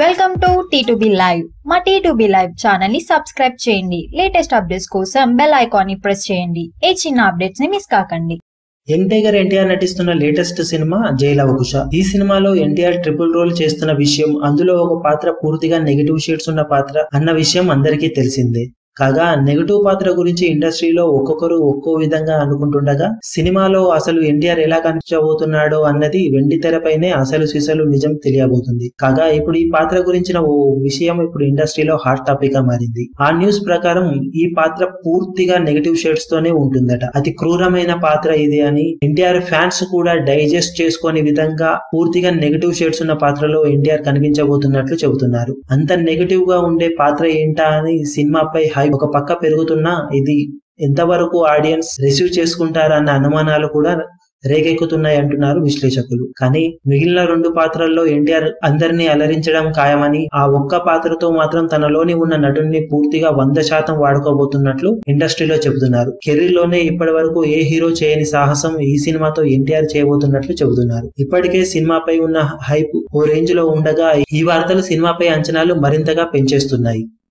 Welcome to T live మా T live ఛానల్ని subscribe చేయండి. లేటెస్ట్ అప్డేట్స్ కోసం బెల్ ఐకాన్ని ప్రెస్ చేయండి. ఏ చిన్న అప్డేట్స్ని మిస్ కాకండి. యంగ్ టైగర్ ఎన్టీఆర్ నటిస్తున్న లేటెస్ట్ సినిమా జైలవకుశ ఈ సినిమాలో ఎన్టీఆర్ ట్రిపుల్ రోల్ చేస్తున్న విషయం అందులో ఒక పాత్ర పూర్తిగా నెగిటివ్ షేడ్స్ ఉన్న పాత్ర అన్న విషయం అందరికీ తెలిసిందే. కాగా నెగటివ్ పాత్ర గురించి ఇండస్ట్రీలో ఒక్కొక్కరు ఒక్కో విధంగా అనుకుంటుండగా సినిమాలో అసలు ఎన్టీఆర్ ఎలా కనిపించబోతున్నాడో అన్నది వెండి తెరపైనే అసలు సిసలు నిజం తెలియబోతుంది. కాగా ఇప్పుడు ఈ పాత్ర గురించిన ఓ విషయం ఇప్పుడు ఇండస్ట్రీలో హాట్ టాపిక్గా మారింది. ఆ న్యూస్ ప్రకారం ఈ పాత్ర పూర్తిగా నెగటివ్ షేడ్స్ తోనే ఉంటుందట. అతి క్రూరమైన పాత్ర ఇది అని ఎన్టీఆర్ ఫ్యాన్స్ కూడా డైజెస్ట్ చేసుకునే విధంగా పూర్తిగా నెగటివ్ షేడ్స్ ఉన్న పాత్రలో ఎన్టీఆర్ కనిపించబోతున్నట్లు చెబుతున్నారు. అంత నెగటివ్గా ఉండే పాత్ర ఏంటా అని సినిమాపై హై ఒక పక్క పెరుగుతున్నా ఇది ఎంతవరకు ఆడియన్స్ రిసీవ్ చేసుకుంటారన్న అనుమానాలు కూడా రేకెక్కుతున్నాయి అంటున్నారు విశ్లేషకులు. కానీ మిగిలిన రెండు పాత్రల్లో ఎన్టీఆర్ అందరినీ అలరించడం ఖాయమని ఆ ఒక్క పాత్రతో మాత్రం తనలోని ఉన్న నటుడిని పూర్తిగా వంద శాతం వాడుకోబోతున్నట్లు ఇండస్ట్రీలో చెబుతున్నారు. కెరీర్లోనే ఇప్పటి వరకు ఏ హీరో చేయని సాహసం ఈ సినిమాతో ఎన్టీఆర్ చేయబోతున్నట్లు చెబుతున్నారు. ఇప్పటికే సినిమాపై ఉన్న హైప్ ఓ రేంజ్లో ఉండగా ఈ వార్తలు సినిమాపై అంచనాలు మరింతగా పెంచేస్తున్నాయి.